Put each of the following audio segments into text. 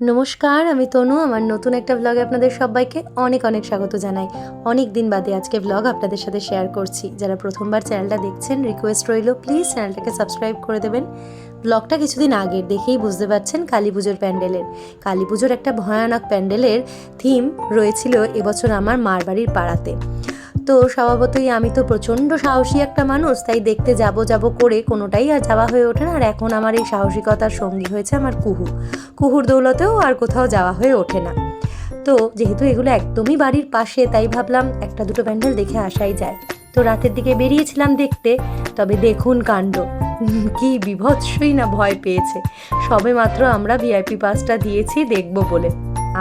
নমস্কার, আমি তনু। আমার নতুন একটা ব্লগে আপনাদের সবাইকে অনেক অনেক স্বাগত জানাই। অনেক দিন বাদে আজকে ব্লগ আপনাদের সাথে শেয়ার করছি। যারা প্রথমবার চ্যানেলটা দেখছেন রিকোয়েস্ট রইল প্লিজ চ্যানেলটাকে সাবস্ক্রাইব করে দেবেন। ব্লগটা কিছুদিন আগের দেখেই বুঝতে পারছেন কালী পুজোর প্যান্ডেলের। কালী পুজোর একটা ভয়ানক প্যান্ডেলের থিম রয়েছিল এবছর আমার মার বাড়ির পাড়াতে। তো স্বভাবতই আমি তো প্রচণ্ড সাহসী একটা মানুষ, তাই দেখতে যাব যাব করে কোনোটাই আর যাওয়া হয়ে ওঠে না। আর এখন আমার এই সাহসিকতার সঙ্গী হয়েছে আমার কুহু। কুহুর দৌলতেও আর কোথাও যাওয়া হয়ে ওঠে না। তো যেহেতু এগুলো একদমই বাড়ির পাশে, তাই ভাবলাম একটা দুটো প্যান্ডেল দেখে আসাই যায়। তো রাতের দিকে বেরিয়েছিলাম দেখতে, তবে দেখুন কাণ্ড। কি বিভৎসই না ভয় পেয়েছে। সবে মাত্র আমরা ভিআইপি পাসটা দিয়েছি, দেখব বলে।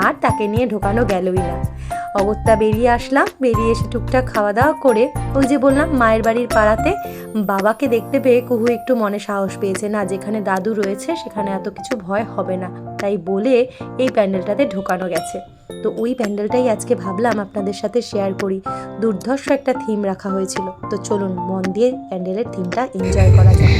আর তাকে নিয়ে ঢোকানো গেলই না। অগত্যা বেরিয়ে আসলাম। বেরিয়ে এসে টুকটাক খাওয়া দাওয়া করে ওই যে বললাম, মায়ের বাড়ির পাড়াতে বাবাকে দেখতে পেয়ে কুহু একটু মনে সাহস পেয়েছে, না, যেখানে দাদু রয়েছে, সেখানে এত কিছু ভয় হবে না। তাই বলে এই প্যান্ডেলটাতে ঢোকানো গেছে। তো ওই প্যান্ডেলটাই আজকে ভাবলাম আপনাদের সাথে শেয়ার করি। দুর্ধর্ষ একটা থিম রাখা হয়েছিল। তো চলুন, মন দিয়ে প্যান্ডেলের থিমটা এনজয় করা যাক।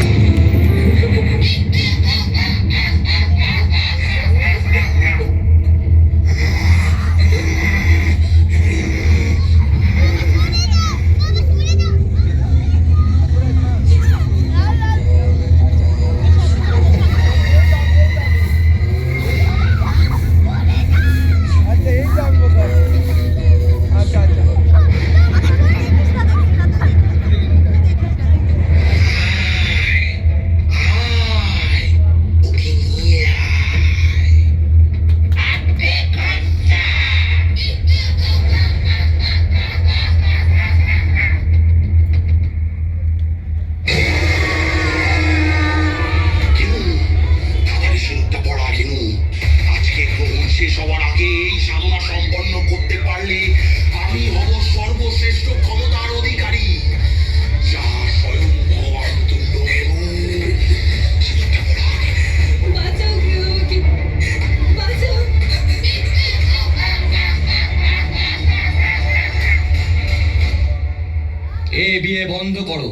শেষ হওয়ার আগে এই সাধনা সম্পন্ন করতে পারলে আমি হব সর্বশ্রেষ্ঠ ক্ষমতার অধিকারী যা স্বয়ং ভগবান তুল্য এ বিয়ে বন্ধ করো।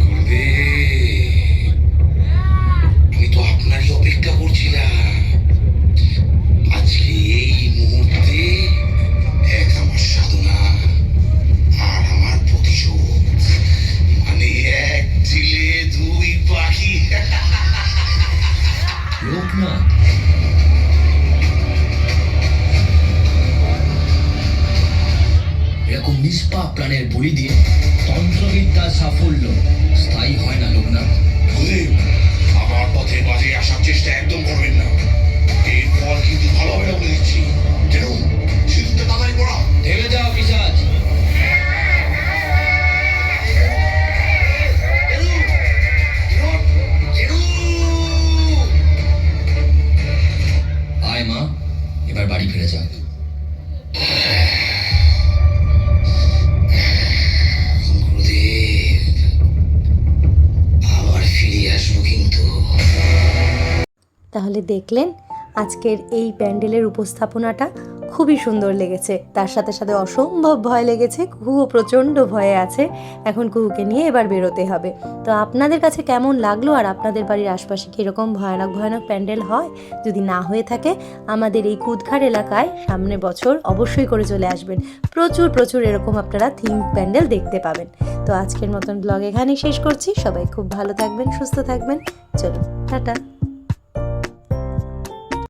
গুরুদেব, আমি তো আপনারই অপেক্ষা করছিলাম। আজকে এই মুহূর্তে এক আমার সাধনা আর আমার প্রতিশোধ। মানে এক ঢিলে দুই পাখি। লোকনাথ। এরকম নিষ্পাপ প্রাণের বলি দিয়ে তন্ত্রবিদ্যার সাফল্য স্থায়ী হয় না লোকনাথ। আমার পথে বাজে আসার চেষ্টা একদম করবেন না। এর ফল কিন্তু ভালো হবে না বলে দিচ্ছি। কেন সিঁদুরটা তাড়াতাড়ি পড়া। থেমে যাও পিসাজ। আয় মা এবার বাড়ি ফিরে যাক। তাহলে দেখলেন আজকের এই প্যান্ডেলের উপস্থাপনাটা খুবই সুন্দর লেগেছে। তার সাথে সাথে অসম্ভব ভয় লেগেছে কুহুও প্রচণ্ড ভয়ে আছে। এখন কুহুকে নিয়ে এবার বেরোতে হবে। তো আপনাদের কাছে কেমন লাগল আর আপনাদের বাড়ির আশপাশে কীরকম ভয়ানক ভয়ানক প্যান্ডেল হয়? যদি না হয়ে থাকে, আমাদের এই কুদখার এলাকায় সামনে বছর অবশ্যই করে চলে আসবেন। প্রচুর প্রচুর এরকম আপনারা থিম প্যান্ডেল দেখতে পাবেন। তো আজকের মতন ব্লগ এখানেই শেষ করছি। সবাই খুব ভালো থাকবেন, সুস্থ থাকবেন। চলো টাটা।